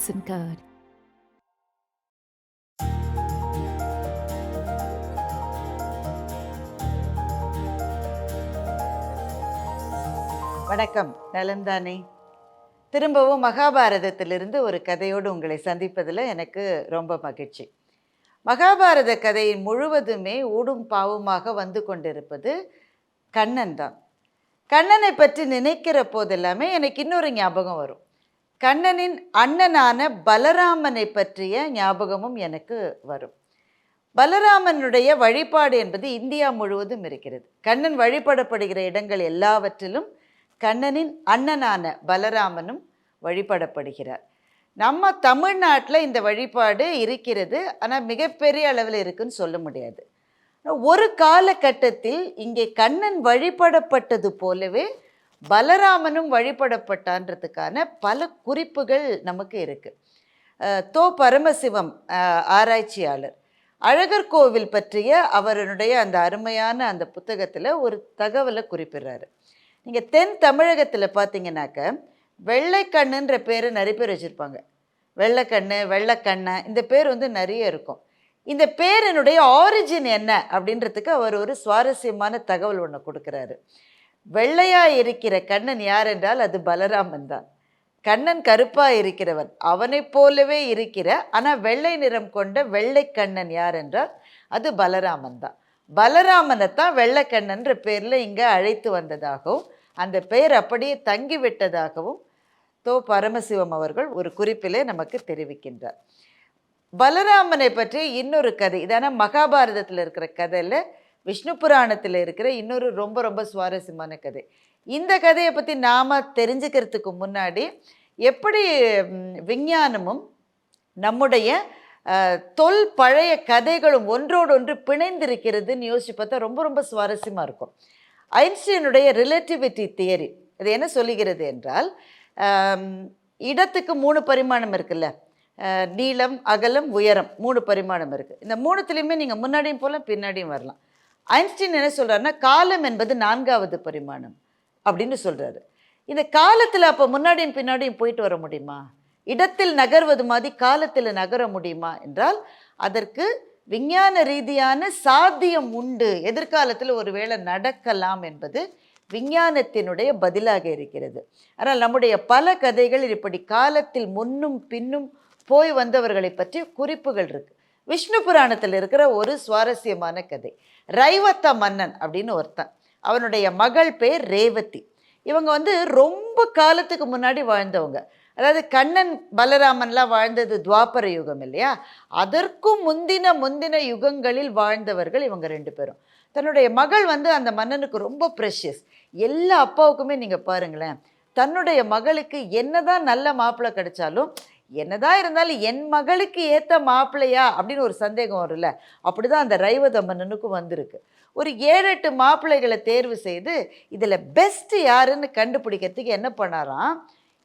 Hudson வணக்கம் நலம்தானே திரும்பவும் மகாபாரதத்திலிருந்து ஒரு கதையோடு உங்களை சந்திப்பதில் எனக்கு ரொம்ப மகிழ்ச்சி. மகாபாரத கதையை முழுவதுமே ஊடும் பாவுமாக வந்து கொண்டிருப்பது கண்ணன் தான். கண்ணனை பற்றி நினைக்கிற போதெல்லாமே எனக்கு இன்னொரு ஞாபகம் வரும். கண்ணனின் அண்ணனான பலராமனை பற்றிய ஞாபகமும் எனக்கு வரும். பலராமனுடைய வழிபாடு என்பது இந்தியா முழுவதும் இருக்கிறது. கண்ணன் வழிபடப்படுகிற இடங்கள் எல்லாவற்றிலும் கண்ணனின் அண்ணனான பலராமனும் வழிபடப்படுகிறார். நம்ம தமிழ்நாட்டில் இந்த வழிபாடு இருக்கிறது. ஆனால் மிகப்பெரிய அளவில் இருக்குன்னு சொல்ல முடியாது. ஒரு காலகட்டத்தில் இங்கே கண்ணன் வழிபடப்பட்டது போலவே பலராமனும் வழிபடப்பட்டான்றதுக்கான பல குறிப்புகள் நமக்கு இருக்குது தோ பரமசிவம் ஆராய்ச்சியாளர். அழகர் கோவில் பற்றிய அவருடைய அந்த அருமையான அந்த புத்தகத்தில் ஒரு தகவலை குறிப்பிடுறாரு. நீங்கள் தென் தமிழகத்தில் பார்த்தீங்கன்னாக்க வெள்ளைக்கண்ணுன்ற பேர் நிறைய பேர் வச்சுருப்பாங்க. வெள்ளைக்கண்ணு வெள்ளைக்கண்ணை இந்த பேர் வந்து நிறைய இருக்கும். இந்த பேரினுடைய ஆரிஜின் என்ன அப்படின்றதுக்கு அவர் ஒரு சுவாரஸ்யமான தகவல் ஒன்று கொடுக்குறாரு. வெள்ளையா இருக்கிற கண்ணன் யார் என்றால் அது பலராமன் தான். கண்ணன் கருப்பா இருக்கிறவன். அவனைப் போலவே இருக்கிற ஆனால் வெள்ளை நிறம் கொண்ட வெள்ளை கண்ணன் யார் என்றால் அது பலராமன் தான். பலராமனை தான் வெள்ளைக்கண்ணன்ற பேரில் இங்கே அழைத்து வந்ததாகவும் அந்த பெயர் அப்படியே தங்கி விட்டதாகவும் தோ பரமசிவம் அவர்கள் ஒரு குறிப்பிலே நமக்கு தெரிவிக்கின்றார். பலராமனை பற்றி இன்னொரு கதை இதான மகாபாரதத்தில் இருக்கிற கதையில் விஷ்ணு புராணத்தில் இருக்கிற இன்னொரு ரொம்ப ரொம்ப சுவாரஸ்யமான கதை. இந்த கதையை பற்றி நாம் தெரிஞ்சுக்கிறதுக்கு முன்னாடி எப்படி விஞ்ஞானமும் நம்முடைய தொல் பழைய கதைகளும் ஒன்றோடொன்று பிணைந்திருக்கிறதுன்னு யோசிச்சு பார்த்தா ரொம்ப ரொம்ப சுவாரஸ்யமாக இருக்கும். ஐன்ஸ்டீனுடைய ரிலேட்டிவிட்டி தியரி அது என்ன சொல்லுகிறது என்றால் இடத்துக்கு மூணு பரிமாணம் இருக்குல்ல? நீளம் அகலம் உயரம் மூணு பரிமாணம் இருக்குது இந்த மூணுத்துலேயுமே நீங்கள் முன்னாடியும் போகலாம் பின்னாடியும் வரலாம். ஐன்ஸ்டீன் என்ன சொல்கிறாருன்னா காலம் என்பது நான்காவது பரிமாணம் அப்படின்னு சொல்கிறாரு இந்த காலத்தில் அப்போ முன்னாடியும் பின்னாடியும் போயிட்டு வர முடியுமா? இடத்தில் நகர்வது மாதிரி காலத்தில் நகர முடியுமா என்றால் அதற்கு விஞ்ஞான ரீதியான சாத்தியம் உண்டு. எதிர்காலத்தில் ஒருவேளை நடக்கலாம் என்பது விஞ்ஞானத்தினுடைய பதிலாக இருக்கிறது. ஆனால் நம்முடைய பல கதைகள் இப்படி காலத்தில் முன்னும் பின்னும் போய் வந்தவர்களை பற்றி குறிப்புகள் இருக்குது விஷ்ணு புராணத்தில் இருக்கிற ஒரு சுவாரஸ்யமான கதை. ரைவத்த மன்னன் அப்படின்னு ஒருத்தன். அவனுடைய மகள் பேர் ரேவதி. இவங்க வந்து ரொம்ப காலத்துக்கு முன்னாடி வாழ்ந்தவங்க. அதாவது கண்ணன் பலராமன்லாம் வாழ்ந்தது துவாபர யுகம் இல்லையா? அதற்கும் முந்தின முந்தின யுகங்களில் வாழ்ந்தவர்கள் இவங்க ரெண்டு பேரும். தன்னுடைய மகள் வந்து அந்த மன்னனுக்கு ரொம்ப ப்ரெஷியஸ் எல்லா அப்பாவுக்குமே நீங்கள் பாருங்களேன். தன்னுடைய மகளுக்கு என்னதான் நல்ல மாப்பிள்ளை கிடைச்சாலும் என்னதான் இருந்தாலும் என் மகளுக்கு ஏற்ற மாப்பிள்ளையா அப்படின்னு ஒரு சந்தேகம் வரும்ல. அப்படிதான் அந்த ரைவதமன்னனுக்கும் வந்திருக்கு. ஒரு ஏழு எட்டு மாப்பிள்ளைகளை தேர்வு செய்து இதில் பெஸ்ட் யாருன்னு கண்டுபிடிக்கிறதுக்கு என்ன பண்ணாராம்?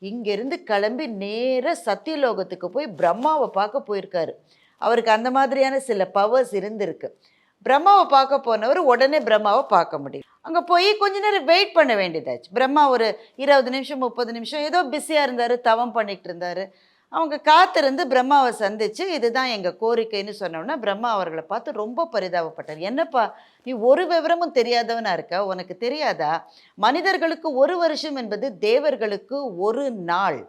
இங்கேருந்து கிளம்பி நேராக சத்தியலோகத்துக்கு போய் பிரம்மாவை பார்க்க போயிருக்காரு. அவருக்கு அந்த மாதிரியான சில பவர்ஸ் இருந்திருக்கு. பிரம்மாவை பார்க்க போனவர் உடனே பிரம்மாவை பார்க்க முடியும். அங்கே போய் கொஞ்ச நேரம் வெயிட் பண்ண வேண்டியதாச்சு. பிரம்மா ஒரு இருபது நிமிஷம் முப்பது நிமிஷம் ஏதோ பிஸியாக இருந்தார் தவம் பண்ணிகிட்டு இருந்தார். அவங்க காத்திருந்து பிரம்மாவை சந்திச்சு இதுதான் எங்கள் கோரிக்கைன்னு சொன்னோன்னா பிரம்மா அவர்களை பார்த்து ரொம்ப பரிதாபப்பட்டார். என்னப்பா நீ ஒரு விவரமும் தெரியாதவனா இருக்க? உனக்கு தெரியாதா? மனிதர்களுக்கு ஒரு வருஷம் என்பது தேவர்களுக்கு ஒரு நாள்.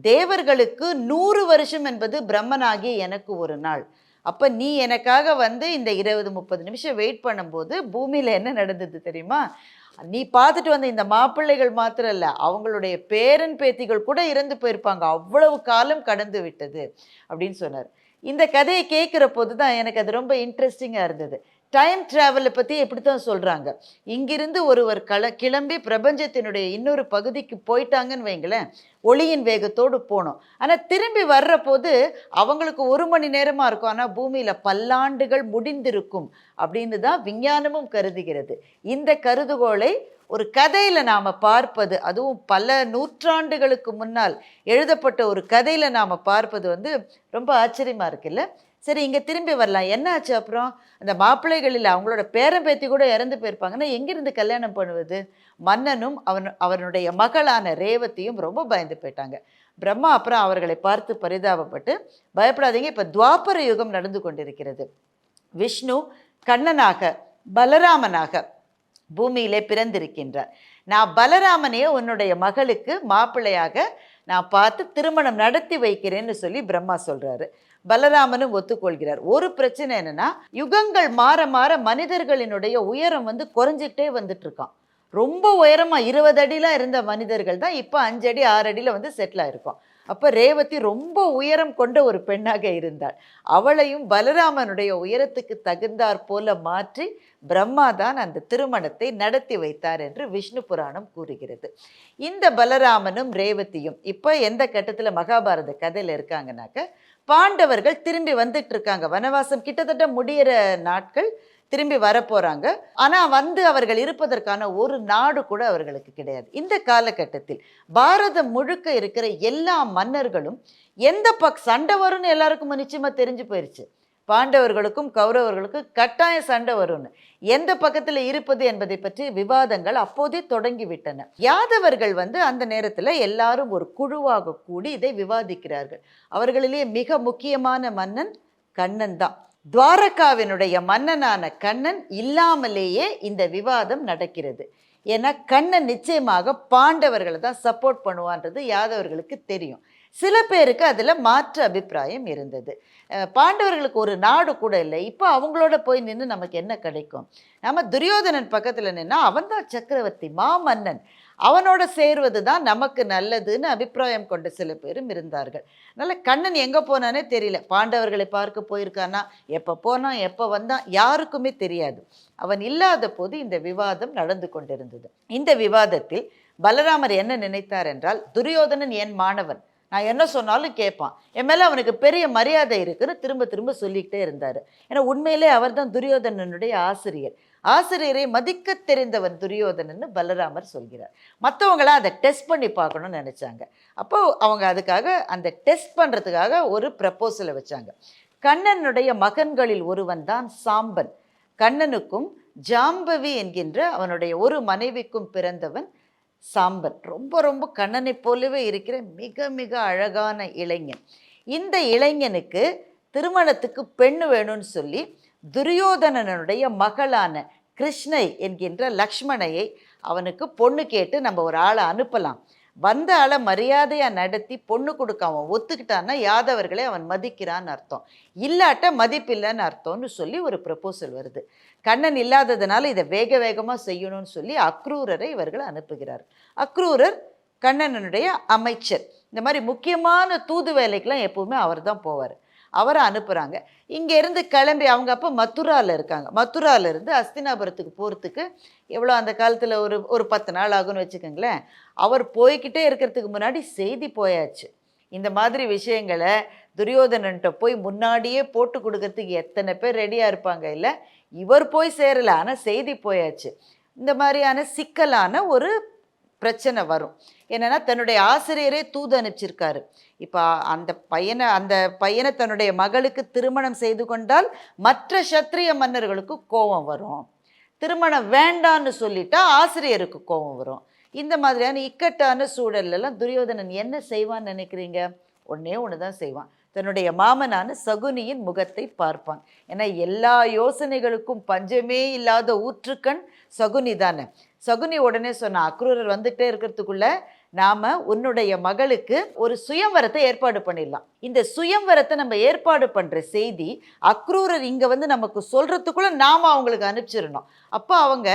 தேவர்களுக்கு நூறு வருஷம் என்பது பிரம்மனாகிய எனக்கு ஒரு நாள். அப்போ நீ எனக்காக வந்து இந்த இருபது முப்பது நிமிஷம் வெயிட் பண்ணும்போது பூமியில் என்ன நடந்தது தெரியுமா? நீ பார்த்துட்டு வந்த இந்த மாப்பிள்ளைகள் மாத்திரம் இல்லை அவங்களுடைய பேரன் பேத்திகள் கூட இறந்து போயிருப்பாங்க. அவ்வளவு காலம் கடந்து விட்டது அப்படின்னு சொன்னார். இந்த கதையை கேட்குற போது தான் எனக்கு அது ரொம்ப இன்ட்ரெஸ்டிங்காக இருந்தது. டைம் ட்ராவலை பற்றி இப்படி தான் சொல்கிறாங்க இங்கிருந்து ஒருவர் கள கிளம்பி பிரபஞ்சத்தினுடைய இன்னொரு பகுதிக்கு போயிட்டாங்கன்னு வைங்களேன் ஒளியின் வேகத்தோடு போனோம். ஆனால் திரும்பி வர்ற போது அவங்களுக்கு ஒரு மணி நேரமாக இருக்கும். ஆனால் பூமியில் பல்லாண்டுகள் முடிந்திருக்கும் அப்படின்னு தான் விஞ்ஞானமும் கருதுகிறது. இந்த கருதுகோளை ஒரு கதையில் நாம் பார்ப்பது அதுவும் பல நூற்றாண்டுகளுக்கு முன்னால் எழுதப்பட்ட ஒரு கதையில் நாம் பார்ப்பது வந்து ரொம்ப ஆச்சரியமாக இருக்குல்ல? சரி இங்கே திரும்பி வரலாம். என்ன ஆச்சு அப்புறம்? அந்த மாப்பிள்ளைகளில் அவங்களோட பேரன் பேத்தி கூட இறந்து போயிருப்பாங்கன்னா எங்கிருந்து கல்யாணம் பண்ணுவது? மன்னனும் அவன் அவனுடைய மகளான ரேவதியும் ரொம்ப பயந்து போயிட்டாங்க. பிரம்மா அப்புறம் அவர்களை பார்த்து பரிதாபப்பட்டு பயப்படாதீங்க இப்போ துவாபர யுகம் நடந்து கொண்டிருக்கிறது. விஷ்ணு கண்ணனாக பலராமனாக பூமியிலே பிறந்திருக்கின்றார். நான் பலராமனையே உன்னுடைய மகளுக்கு மாப்பிள்ளையாக நான் பார்த்து திருமணம் நடத்தி வைக்கிறேன்னு சொல்லி பிரம்மா சொல்கிறாரு பலராமனும் ஒத்துக்கொள்கிறார். ஒரு பிரச்சனை என்னன்னா யுகங்கள் மாற மாற மனிதர்களினுடைய உயரம் வந்து குறைஞ்சிக்கிட்டே வந்துட்டு இருக்கான் ரொம்ப உயரமா இருபது அடிலாம் இருந்த மனிதர்கள் தான் இப்போ அஞ்சு அடி ஆறு அடியில் வந்து செட்டில் ஆயிருக்கோம். அப்போ ரேவதி ரொம்ப உயரம் கொண்ட ஒரு பெண்ணாக இருந்தாள். அவளையும் பலராமனுடைய உயரத்துக்கு தகுந்தாற் போல மாற்றி பிரம்மா தான் அந்த திருமணத்தை நடத்தி வைத்தார் என்று விஷ்ணு புராணம் கூறுகிறது. இந்த பலராமனும் ரேவதியும் இப்போ எந்த கட்டத்தில் மகாபாரத கதையில் இருக்காங்கனாக்க பாண்டவர்கள் திரும்பி வந்துட்டு இருக்காங்க. வனவாசம் கிட்டத்தட்ட முடியிற நாட்கள் திரும்பி வரப்போகிறாங்க ஆனால் வந்து அவர்கள் இருப்பதற்கான ஒரு நாடு கூட அவர்களுக்கு கிடையாது. இந்த காலகட்டத்தில் பாரதம் முழுக்க இருக்கிற எல்லா மன்னர்களும் எந்த பக் சண்டை வரும்னு எல்லாருக்கும் நிச்சயமாக தெரிஞ்சு போயிருச்சு. பாண்டவர்களுக்கும் கௌரவர்களுக்கும் கட்டாய சண்டை வரும்னு. எந்த பக்கத்தில் இருப்பது என்பதை பற்றி விவாதங்கள் அப்போதே தொடங்கிவிட்டன. யாதவர்கள் வந்து அந்த நேரத்தில் எல்லாரும் ஒரு குழுவாக கூடி இதை விவாதிக்கிறார்கள். அவர்களிலே மிக முக்கியமான மன்னன் கண்ணன் தான். துவாரகாவினுடைய மன்னனான கண்ணன் இல்லாமலேயே இந்த விவாதம் நடக்கிறது. ஏன்னா கண்ணன் நிச்சயமாக பாண்டவர்களை தான் சப்போர்ட் பண்ணுவான்றது யாதவர்களுக்கு தெரியும். சில பேருக்கு அதில் மாற்று அபிப்பிராயம் இருந்தது. பாண்டவர்களுக்கு ஒரு நாடு கூட இல்லை. இப்போ அவங்களோட போய் நின்று நமக்கு என்ன கிடைக்கும்? நம்ம துரியோதனன் பக்கத்தில் நின்னா அவன்தான் சக்கரவர்த்தி மாமன்னன். அவனோட சேர்வது தான் நமக்கு நல்லதுன்னு அபிப்பிராயம் கொண்ட சில பேரும் இருந்தார்கள். அதனால் கண்ணன் எங்கே போனானே தெரியல. பாண்டவர்களை பார்க்க போயிருக்கானா? எப்போ போனான் எப்போ வந்தான்? யாருக்குமே தெரியாது. அவன் இல்லாத போது இந்த விவாதம் நடந்து கொண்டிருந்தது. இந்த விவாதத்தில் பலராமர் என்ன நினைத்தார் என்றால் துரியோதனன் என் மாணவன். நான் என்ன சொன்னாலும் கேட்பான். என் மேலே அவனுக்கு பெரிய மரியாதை இருக்குன்னு திரும்ப திரும்ப சொல்லிக்கிட்டே இருந்தார். ஏன்னா உண்மையிலே அவர் தான் துரியோதனனுடைய ஆசிரியர். ஆசிரியரை மதிக்க தெரிந்தவன் துரியோதனன்னு பலராமர் சொல்கிறார். மற்றவங்களாம் அதை டெஸ்ட் பண்ணி பார்க்கணும்னு நினச்சாங்க. அப்போ அவங்க அதுக்காக அந்த டெஸ்ட் பண்ணுறதுக்காக ஒரு ப்ரப்போசலை வச்சாங்க. கண்ணனுடைய மகன்களில் ஒருவன் தான் சாம்பன். கண்ணனுக்கும் ஜாம்பவி என்கின்ற அவனுடைய ஒரு மனைவிக்கும் பிறந்தவன் சாம்பல். ரொம்ப ரொம்ப கண்ணனைப் போலவே இருக்கிற மிக மிக அழகான இளைஞன். இந்த இளைஞனுக்கு திருமணத்துக்கு பெண் வேணும்னு சொல்லி துரியோதனனுடைய மகளான கிருஷ்ணை என்கின்ற லக்ஷ்மணையை அவனுக்கு பொண்ணு கேட்டு நம்ம ஒரு ஆளை அனுப்பலாம். வந்த ஆளை மரியாதையாக நடத்தி பொண்ணு கொடுக்க அவன் ஒத்துக்கிட்டான்னா யாதவர்களை அவன் மதிக்கிறான்னு அர்த்தம். இல்லாட்ட மதிப்பில்லைன்னு அர்த்தம்னு சொல்லி ஒரு ப்ரப்போசல் வருது. கண்ணன் இல்லாததுனால இதை வேக வேகமாக செய்யணும்னு சொல்லி அக்ரூரரை இவர்கள் அனுப்புகிறார். அக்ரூரர் கண்ணனுடைய அமைச்சர். இந்த மாதிரி முக்கியமான தூது வேலைக்கெலாம் எப்போவுமே அவர் தான் போவார். அவரை அனுப்புகிறாங்க இங்கேருந்து கிளம்பி அவங்க அப்போ மதுராவில் இருக்காங்க. மதுரால இருந்து அஸ்தினாபுரத்துக்கு போகிறதுக்கு எவ்வளோ அந்த காலத்தில் ஒரு ஒரு பத்து நாள் ஆகும்னு வச்சுக்கோங்களேன். அவர் போய்க்கிட்டே இருக்கிறதுக்கு முன்னாடி செய்தி போயாச்சு. இந்த மாதிரி விஷயங்களை துரியோதனன்ட்ட போய் முன்னாடியே போட்டு கொடுக்கறதுக்கு எத்தனை பேர் ரெடியாக இருப்பாங்க இல்லை? இவர் போய் சேரல. ஆனால் செய்தி போயாச்சு. இந்த மாதிரியான சிக்கலான ஒரு பிரச்சனை வரும். என்னென்னா தன்னுடைய ஆசிரியரே தூது அனுப்பிச்சிருக்காரு. இப்போ அந்த பையனை அந்த பையனை தன்னுடைய மகளுக்கு திருமணம் செய்து கொண்டால் மற்ற சத்திரிய மன்னர்களுக்கு கோபம் வரும். திருமணம் வேண்டான்னு சொல்லிட்டா ஆசிரியருக்கு கோபம் வரும். இந்த மாதிரியான இக்கட்டான சூழல்லலாம் துரியோதனன் என்ன செய்வான்னு நினைக்கிறீங்க? ஒன்றே ஒன்று தான் செய்வான். தன்னுடைய மாமனான சகுனியின் முகத்தை பார்ப்பான். ஏன்னா எல்லா யோசனைகளுக்கும் பஞ்சமே இல்லாத ஊற்றுக்கண் சகுனி தானே. சகுனி உடனே சொன்ன அக்ரூரர் வந்துட்டே இருக்கிறதுக்குள்ள நாம உன்னுடைய மகளுக்கு ஒரு சுயம்வரத்தை ஏற்பாடு பண்ணிடலாம். இந்த சுயம்வரத்தை நம்ம ஏற்பாடு பண்ற செய்தி அக்ரூரர் இங்க வந்து நமக்கு சொல்றதுக்குள்ள நாம அவங்களுக்கு அனுப்பிச்சிடணும். அப்போ அவங்க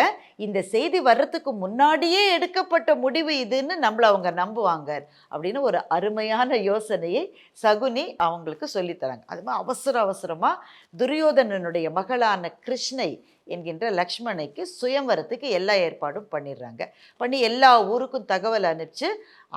இந்த செய்தி வர்றதுக்கு முன்னாடியே எடுக்கப்பட்ட முடிவு இதுன்னு நம்மளை அவங்க நம்புவாங்க. அப்படின்னு ஒரு அருமையான யோசனையை சகுனி அவங்களுக்கு சொல்லித்தராங்க அது மாதிரி அவசர அவசரமாக துரியோதனனுடைய மகளான கிருஷ்ணை என்கின்ற லக்ஷ்மணைக்கு சுயம்வரத்துக்கு எல்லா ஏற்பாடும் பண்ணிடுறாங்க. பண்ணி எல்லா ஊருக்கும் தகவல் அனுப்பிச்சு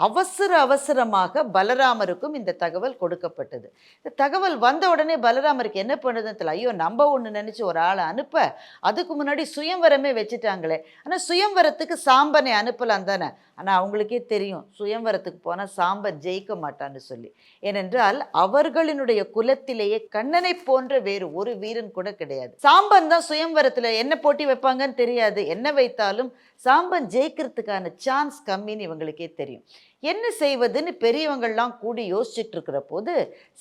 அவசர அவசரமாக பலராமருக்கும் இந்த தகவல் கொடுக்கப்பட்டது. இந்த தகவல் வந்த உடனே பலராமருக்கு என்ன பண்ணுதுன்னு தெரியல. ஐயோ நம்ம ஒன்று நினச்சி ஒரு ஆளை அனுப்ப அதுக்கு முன்னாடி சுயம்வரமே வச்சுட்டாங்களே. ஆனால் சுயம்வரத்துக்கு சாம்பனை அனுப்பலாம் தானே. ஆனால் அவங்களுக்கே தெரியும் சுயம்வரத்துக்கு போனால் சாம்பன் ஜெயிக்க மாட்டான்னு சொல்லி. ஏனென்றால் அவர்களினுடைய குலத்திலேயே கண்ணனை போன்ற வேறு ஒரு வீரன் கூட கிடையாது. சாம்பன் தான் சுயம்வரத்தில் என்ன போட்டி வைப்பாங்கன்னு தெரியாது. என்ன வைத்தாலும் சாம்பன் ஜெயிக்கிறதுக்கான சான்ஸ் கம்மின்னு இவங்களுக்கே தெரியும். என்ன செய்வதுன்னு பெரியவங்கள்லாம் கூடி யோசிச்சுட்டு இருக்கிற போது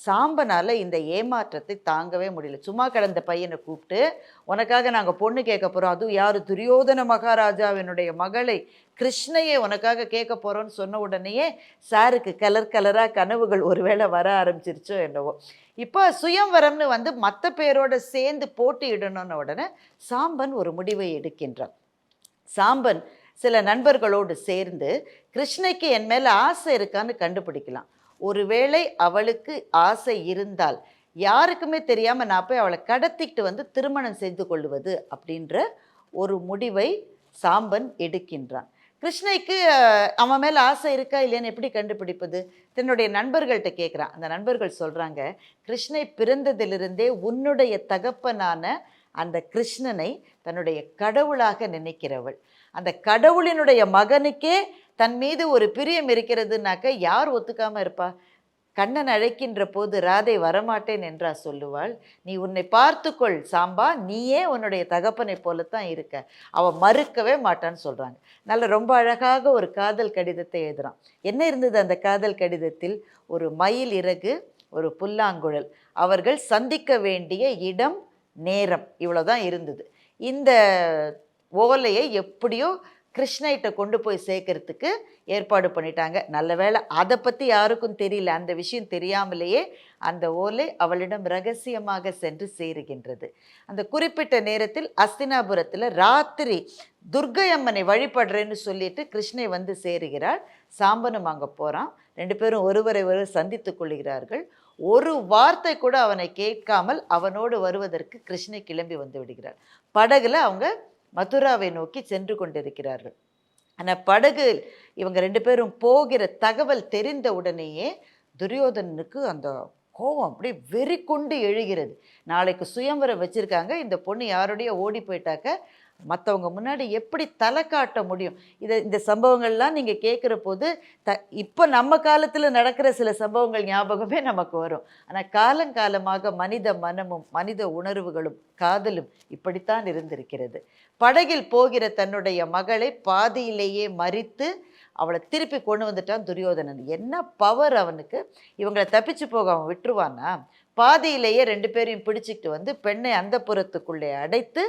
சாம்பனால் இந்த ஏமாற்றத்தை தாங்கவே முடியல. சும்மா கிடந்த பையனை கூப்பிட்டு உனக்காக நாங்கள் பொண்ணு கேட்க போகிறோம் அதுவும் யார்? துரியோதன மகாராஜாவினுடைய மகளை கிருஷ்ணையை உனக்காக கேட்க போகிறோன்னு சொன்ன உடனேயே சாருக்கு கலர் கலராக கனவுகள் ஒருவேளை வர ஆரம்பிச்சிருச்சோ என்னவோ. இப்போ சுயம்வரம்னு வந்து மற்ற பேரோட சேர்ந்து போட்டியிடணும்னு உடனே சாம்பன் ஒரு முடிவை எடுக்கின்றான். சாம்பன் சில நண்பர்களோடு சேர்ந்து கிருஷ்ணைக்கு என் மேலே ஆசை இருக்கான்னு கண்டுபிடிக்கலாம். ஒருவேளை அவளுக்கு ஆசை இருந்தால் யாருக்குமே தெரியாமல் நான் போய் அவளை கடத்திக்கிட்டு வந்து திருமணம் செய்து கொள்வது அப்படின்ற ஒரு முடிவை சாம்பன் எடுக்கின்றான். கிருஷ்ணைக்கு அவன் மேலே ஆசை இருக்கா இல்லைன்னு எப்படி கண்டுபிடிப்பது? தன்னுடைய நண்பர்கள்ட்ட கேட்குறான் அந்த நண்பர்கள் சொல்கிறாங்க கிருஷ்ணை பிறந்ததிலிருந்தே உன்னுடைய தகப்பனான அந்த கிருஷ்ணனை தன்னுடைய கடவுளாக நினைக்கிறவள். அந்த கடவுளினுடைய மகனுக்கே தன் மீது ஒரு பிரியம் இருக்கிறதுனாக்க யார் ஒத்துக்காமல் இருப்பா? கண்ணன் அழைக்கின்ற போது ராதை வரமாட்டேன் என்றா சொல்லுவாள். நீ உன்னை பார்த்துக்கொள் சாம்பா நீயே உன்னுடைய தகப்பனை போலத்தான் இருக்க. அவள் மறுக்கவே மாட்டான்னு சொல்கிறாங்க நல்ல ரொம்ப அழகாக ஒரு காதல் கடிதத்தை எழுதுறான். என்ன இருந்தது அந்த காதல் கடிதத்தில்? ஒரு மயில் இறகு ஒரு புல்லாங்குழல். அவர்கள் சந்திக்க வேண்டிய இடம் நேரம் இவ்வளோதான் இருந்தது. இந்த ஓலையை எப்படியோ கிருஷ்ணகிட்ட கொண்டு போய் சேர்க்கறதுக்கு ஏற்பாடு பண்ணிட்டாங்க. நல்ல வேளை அதை பற்றி யாருக்கும் தெரியல அந்த விஷயம் தெரியாமலேயே அந்த ஓலை அவளிடம் ரகசியமாக சென்று சேருகின்றது. அந்த குறிப்பிட்ட நேரத்தில் அஸ்தினாபுரத்தில் ராத்திரி துர்க்கை அம்மனை வழிபடுறேன்னு சொல்லிட்டு கிருஷ்ணை வந்து சேருகிறாள். சாம்பனும் அங்கே போகிறான் ரெண்டு பேரும் ஒருவரை ஒருவர் சந்தித்து கொள்கிறார்கள். ஒரு வார்த்தை கூட அவனை கேட்காமல் அவனோடு வருவதற்கு கிருஷ்ணை கிளம்பி வந்து விடுகிறாள் படகுல அவங்க மதுராவை நோக்கி சென்று கொண்டிருக்கிறார்கள். ஆனால் படகு இவங்க ரெண்டு பேரும் போகிற தகவல் தெரிந்த உடனேயே துரியோதனனுக்கு அந்த கோபம் அப்படியே வெறி கொண்டு எழுகிறது. நாளைக்கு சுயம்பரம் வச்சுருக்காங்க. இந்த பொண்ணு யாரோடைய ஓடி போயிட்டாக்க மற்றவங்க முன்னாடி எப்படி தலை காட்ட முடியும்? இதை இந்த சம்பவங்கள்லாம் நீங்கள் கேட்குற போது த இப்போ நம்ம காலத்தில் நடக்கிற சில சம்பவங்கள் ஞாபகமே நமக்கு வரும். ஆனால் காலங்காலமாக மனித மனமும் மனித உணர்வுகளும் காதலும் இப்படித்தான் இருந்திருக்கிறது. படகில் போகிற தன்னுடைய மகளை பாதியிலேயே மறித்து அவளை திருப்பி கொண்டு வந்துட்டான் துரியோதனன். என்ன பவர் அவனுக்கு? இவங்களை தப்பிச்சு போக அவன் விட்டுருவானா? பாதியிலேயே ரெண்டு பேரையும் பிடிச்சிக்கிட்டு வந்து பெண்ணை அந்த புறத்துக்குள்ளே அடைத்து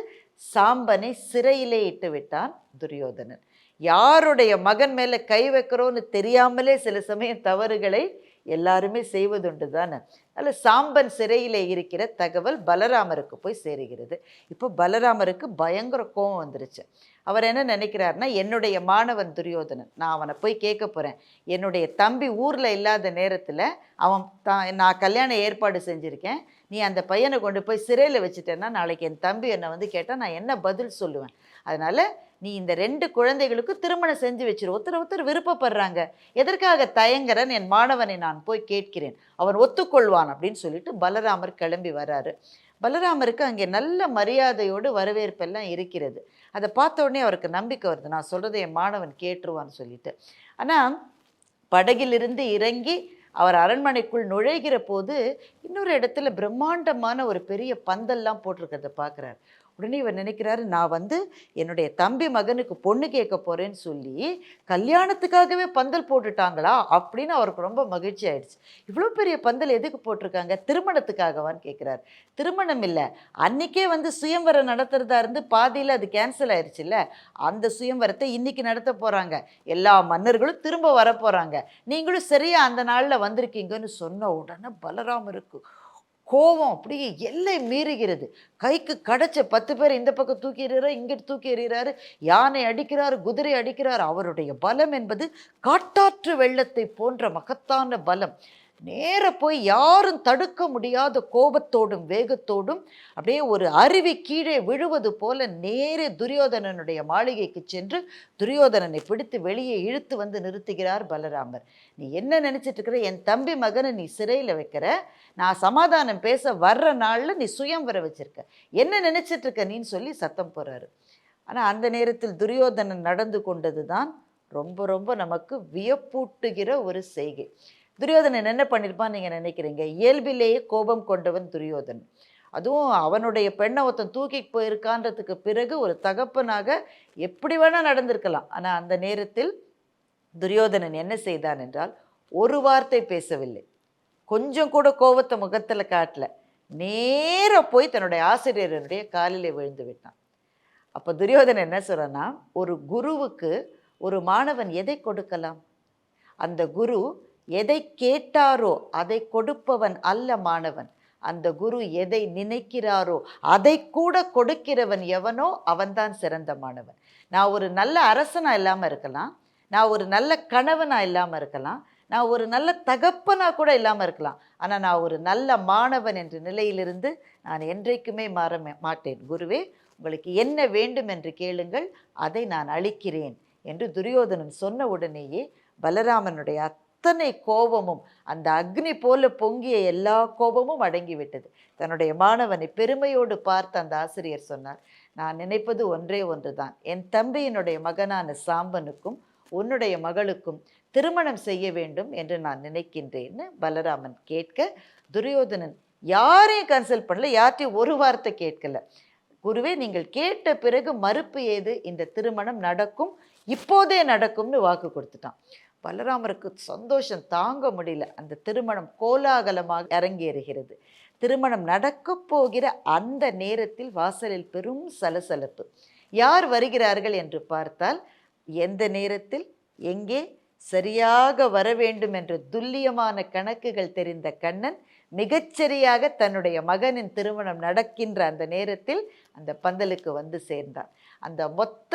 சாம்பனை சிறையிலே இட்டு விட்டான் துரியோதனன். யாருடைய மகன் மேலே கை வைக்கிறோன்னு தெரியாமலே சில சமயம் தவறுகளை எல்லாருமே செய்வதுண்டு தானே அதில் சாம்பன் சிறையிலே இருக்கிற தகவல் பலராமருக்கு போய் சேருகிறது. இப்போ பலராமருக்கு பயங்கர கோபம் வந்துருச்சு. அவர் என்ன நினைக்கிறாருன்னா என்னுடைய மாணவன் துரியோதனன் நான் அவனை போய் கேட்க போகிறேன் என்னுடைய தம்பி ஊரில் இல்லாத நேரத்தில் அவன் தான் நான் கல்யாண ஏற்பாடு செஞ்சுருக்கேன். நீ அந்த பையனை கொண்டு போய் சிறையில் வச்சுட்டேன்னா நாளைக்கு என் தம்பி என்னை வந்து கேட்டால் நான் என்ன பதில் சொல்லுவேன்? அதனால் நீ இந்த ரெண்டு குழந்தைகளுக்கு திருமணம் செஞ்சு வச்சிரு. ஒருத்தர் ஒருத்தர் விருப்பப்படுறாங்க. எதற்காக தயங்குறன்? என் மாணவனை நான் போய் கேட்கிறேன். அவன் ஒத்துக்கொள்வான் அப்படின்னு சொல்லிட்டு பலராமர் கிளம்பி வராரு பலராமருக்கு அங்கே நல்ல மரியாதையோடு வரவேற்பெல்லாம் இருக்கிறது. அதை பார்த்த உடனே அவருக்கு நம்பிக்கை வருது. நான் சொல்கிறத என் மாணவன் கேட்டுருவான்னு சொல்லிட்டு. ஆனால் படகிலிருந்து இறங்கி அவர் அரண்மனைக்குள் நுழைகிற போது இன்னொரு இடத்துல பிரம்மாண்டமான ஒரு பெரிய பந்தல்லாம் போட்டிருக்கிறத பார்க்குறாரு. உடனே இவர் நினைக்கிறாரு நான் வந்து என்னுடைய தம்பி மகனுக்கு பொண்ணு கேட்க போகிறேன்னு சொல்லி கல்யாணத்துக்காகவே பந்தல் போட்டுட்டாங்களா? அப்படின்னு அவருக்கு ரொம்ப மகிழ்ச்சி ஆயிடுச்சு. இவ்வளோ பெரிய பந்தல் எதுக்கு போட்டிருக்காங்க? திருமணத்துக்காகவான்னு கேட்குறாரு. திருமணம் இல்லை. அன்னைக்கே வந்து சுயம்வரம் நடத்துறதா இருந்து பாதியில் அது கேன்சல் ஆயிடுச்சுல்ல அந்த சுயம்வரத்தை இன்னைக்கு நடத்த போகிறாங்க எல்லா மன்னர்களும் திரும்ப வர போகிறாங்க நீங்களும் சரியாக அந்த நாளில் வந்திருக்கீங்கன்னு சொன்ன உடனே பலராமருக்கு கோபம் அப்படியே எல்லை மீறுகிறது. கைக்கு கடைச்ச பத்து பேர் இந்த பக்கம் தூக்கி எறிகிறார் இங்கிட்டு தூக்கி எறிகிறாரு. யானை அடிக்கிறார் குதிரை அடிக்கிறார். அவருடைய பலம் என்பது காட்டாற்று வெள்ளத்தை போன்ற மகத்தான பலம். நேர போய் யாரும் தடுக்க முடியாத கோபத்தோடும் வேகத்தோடும் அப்படியே ஒரு அருவி கீழே விழுவது போல நேரே துரியோதனனுடைய மாளிகைக்கு சென்று துரியோதனனை பிடித்து வெளியே இழுத்து வந்து நிறுத்துகிறார் பலராமர். நீ என்ன நினச்சிட்டு இருக்கிற? என் தம்பி மகனை நீ சிறையில் வைக்கிற? நான் சமாதானம் பேச வர்ற நாளில் நீ சுயம் வர வச்சிருக்க. என்ன நினச்சிட்டு இருக்க நீன்னு சொல்லி சத்தம் போகிறாரு ஆனால் அந்த நேரத்தில் துரியோதனன் நடந்து கொண்டது தான் ரொம்ப ரொம்ப நமக்கு வியப்பூட்டுகிற ஒரு செய்கை. துரியோதனன் என்ன பண்ணியிருப்பான்னு நீங்கள் நினைக்கிறீங்க? இயல்பிலேயே கோபம் கொண்டவன் துரியோதன். அதுவும் அவனுடைய பெண்ணை ஒருத்தன் தூக்கி போயிருக்கான்றதுக்கு பிறகு ஒரு தகப்பனாக எப்படி வேணால் நடந்திருக்கலாம். ஆனால் அந்த நேரத்தில் துரியோதனன் என்ன செய்தான் என்றால் ஒரு வார்த்தை பேசவில்லை. கொஞ்சம் கூட கோபத்தை முகத்தில் காட்டல. நேராக போய் தன்னுடைய ஆசிரியருடைய காலிலே விழுந்து விட்டான். அப்போ துரியோதனன் என்ன சொல்றான்னா ஒரு குருவுக்கு ஒரு மாணவன் எதை கொடுக்கலாம்? அந்த குரு எதை கேட்டாரோ அதை கொடுப்பவன் அல்ல மாணவன். அந்த குரு எதை நினைக்கிறாரோ அதை கூட கொடுக்கிறவன் எவனோ அவன்தான் சிறந்த மாணவன். நான் ஒரு நல்ல அரசனாக இல்லாமல் இருக்கலாம். நான் ஒரு நல்ல கணவனாக இல்லாமல் இருக்கலாம். நான் ஒரு நல்ல தகப்பனா கூட இல்லாமல் இருக்கலாம். ஆனால் நான் ஒரு நல்ல மாணவன் என்ற நிலையிலிருந்து நான் என்றைக்குமே மாற மாட்டேன். குருவே உங்களுக்கு என்ன வேண்டும் என்று கேளுங்கள். அதை நான் அளிக்கிறேன் என்று துரியோதனன் சொன்ன உடனேயே பலராமனுடைய அத்தனை கோபமும் அந்த அக்னி போல பொங்கிய எல்லா கோபமும் அடங்கிவிட்டது. தன்னுடைய மாணவனை பெருமையோடு பார்த்த அந்த ஆசிரியர் சொன்னார் நான் நினைப்பது ஒன்றே ஒன்றுதான். என் தம்பியினுடைய மகனான சாம்பனுக்கும் உன்னுடைய மகளுக்கும் திருமணம் செய்ய வேண்டும் என்று நான் நினைக்கின்றேன்னு பலராமன் கேட்க துரியோதனன் யாரையும் கன்சல்ட் பண்ணல யார்ட்டையும் ஒரு வார்த்தை கேட்கல. குருவே நீங்கள் கேட்ட பிறகு மறுப்பு ஏது? இந்த திருமணம் நடக்கும் இப்போதே நடக்கும்னு வாக்கு கொடுத்துட்டான். பலராமருக்கு சந்தோஷம் தாங்க முடியல. அந்த திருமணம் கோலாகலமாக அரங்கேறுகிறது. திருமணம் நடக்கப் போகிற அந்த நேரத்தில் வாசலில் பெரும் சலசலப்பு. யார் வருகிறார்கள் என்று பார்த்தால் எந்த நேரத்தில்? எங்கே? சரியாக வர வேண்டும் என்ற துல்லியமான கணக்குகள் தெரிந்த கண்ணன் மிகச்சரியாக தன்னுடைய மகனின் திருமணம் நடக்கின்ற அந்த நேரத்தில் அந்த பந்தலுக்கு வந்து சேர்ந்தான். அந்த மொத்த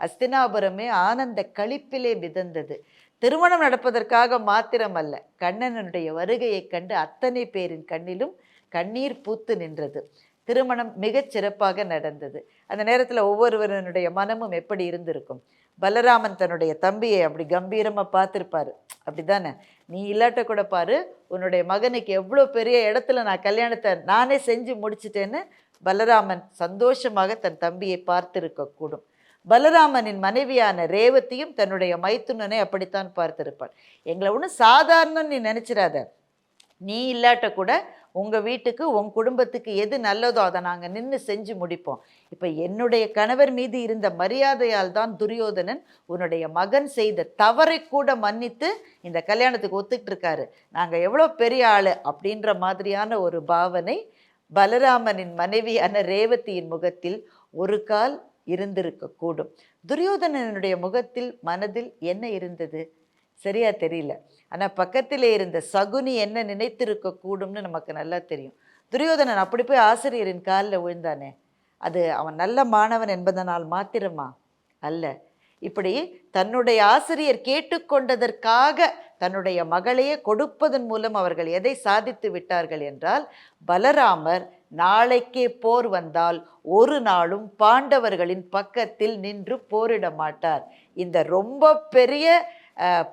அஸ்தினாபுரமே ஆனந்த களிப்பிலே மிதந்தது. திருமணம் நடப்பதற்காக மாத்திரமல்ல கண்ணனுடைய வருகையைக் கண்டு அத்தனை பேரின் கண்ணிலும் கண்ணீர் பூத்து நின்றது. திருமணம் மிகச் சிறப்பாக நடந்தது. அந்த நேரத்தில் ஒவ்வொருவரனுடைய மனமும் எப்படி இருந்திருக்கும்? பலராமன் தன்னுடைய தம்பியை அப்படி கம்பீரமாக பார்த்துருப்பாரு. அப்படிதானே நீ இல்லாட்ட கூட பாரு உன்னுடைய மகனுக்கு எவ்வளோ பெரிய இடத்துல நான் கல்யாணத்தை நானே செஞ்சு முடிச்சிட்டேன்னு பலராமன் சந்தோஷமாக தன் தம்பியை பார்த்திருக்க கூடும் பலராமனின் மனைவியான ரேவதியும் தன்னுடைய மைத்துனனை அப்படித்தான் பார்த்திருப்பாள். எங்களை ஒன்றும் சாதாரணம் நீ நினச்சிடாத நீ இல்லாட்ட கூட உங்கள் வீட்டுக்கு உன் குடும்பத்துக்கு எது நல்லதோ அதை நாங்கள் நின்று செஞ்சு முடிப்போம். இப்போ என்னுடைய கணவர் மீது இருந்த மரியாதையால் தான் துரியோதனன் உன்னுடைய மகன் செய்த தவறை கூட மன்னித்து இந்த கல்யாணத்துக்கு ஒத்துக்கிட்டு இருக்காரு நாங்கள் எவ்வளோ பெரிய ஆள் அப்படின்ற மாதிரியான ஒரு பாவனை பலராமனின் மனைவியான ரேவதியின் முகத்தில் ஒரு கால் இருந்திருக்கக்கூடும். துரியோதனனுடைய முகத்தில் மனதில் என்ன இருந்தது? சரியா தெரியல. ஆனால் பக்கத்திலே இருந்த சகுனி என்ன நினைத்திருக்க கூடும்னு நமக்கு நல்லா தெரியும். துரியோதனன் அப்படி போய் ஆசிரியரின் காலில் விழுந்தானே? அது அவன் நல்ல மாணவன் என்பதனால் மாத்திரமா? அல்ல. இப்படி தன்னுடைய ஆசிரியர் கேட்டுக்கொண்டதற்காக தன்னுடைய மகளையே கொடுப்பதன் மூலம் அவர்கள் எதை சாதித்து விட்டார்கள் என்றால் பலராமர் நாளைக்கே போர் வந்தால் ஒரு நாளும் பாண்டவர்களின் பக்கத்தில் நின்று போரிட மாட்டார். இந்த ரொம்ப பெரிய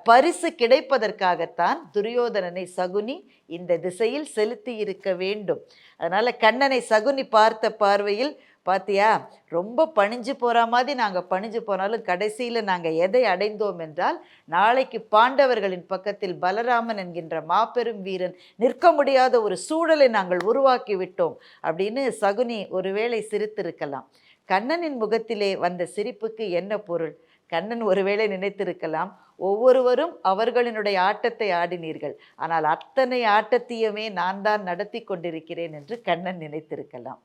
பரிசு கிடைப்பதற்காகத்தான் துரியோதனனை சகுனி இந்த திசையில் செலுத்தி இருக்க வேண்டும். அதனால் கண்ணனை சகுனி பார்த்த பார்வையில் பாத்தியா? ரொம்ப பணிஞ்சு போகிற மாதிரி நாங்கள் பணிஞ்சு போனாலும் கடைசியில் நாங்கள் எதை அடைந்தோம் என்றால் நாளைக்கு பாண்டவர்களின் பக்கத்தில் பலராமன் என்கின்ற மாபெரும் வீரன் நிற்க முடியாத ஒரு சூழலை நாங்கள் உருவாக்கி விட்டோம் அப்படின்னு சகுனி ஒருவேளை சிரித்திருக்கலாம். கண்ணனின் முகத்திலே வந்த சிரிப்புக்கு என்ன பொருள்? கண்ணன் ஒருவேளை நினைத்திருக்கலாம் ஒவ்வொருவரும் அவர்களினுடைய ஆட்டத்தை ஆடினீர்கள். ஆனால் அத்தனை ஆட்டத்தையுமே நான் தான் நடத்தி கொண்டிருக்கிறேன் என்று கண்ணன் நினைத்திருக்கலாம்.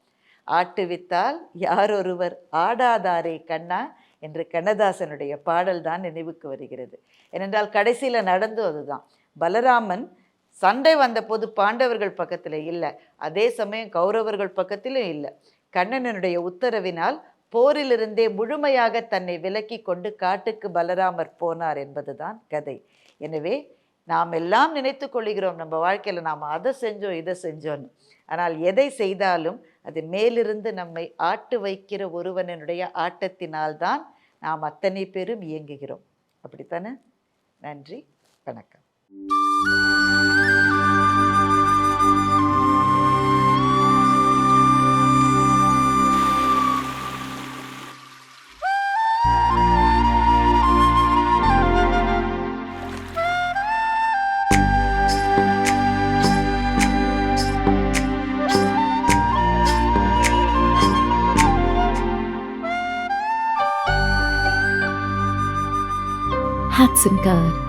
ஆட்டுவித்தால் யாரொருவர் ஆடாதாரே கண்ணா என்று கண்ணதாசனுடைய பாடல் தான் நினைவுக்கு வருகிறது. ஏனென்றால் கடைசியில் நடந்து அதுதான். பலராமன் சண்டை வந்தபோது பாண்டவர்கள் பக்கத்தில் இல்லை. அதே சமயம் கௌரவர்கள் பக்கத்திலும் இல்லை. கண்ணனனுடைய உத்தரவினால் போரிலிருந்தே முழுமையாக தன்னை விலக்கி கொண்டு காட்டுக்கு பலராமர் போனார் என்பதுதான் கதை. எனவே நாம் எல்லாம் நினைத்து கொள்கிறோம் நம்ம வாழ்க்கையில் நாம் அதை செஞ்சோம் இதை செஞ்சோன்னு ஆனால் எதை செய்தாலும் அது மேலிருந்து நம்மை ஆட்டு வைக்கிற ஒருவனுடைய ஆட்டத்தினால்தான் நாம் அத்தனை பேரும் இயங்குகிறோம். அப்படித்தானே? நன்றி. வணக்கம். สังกาศ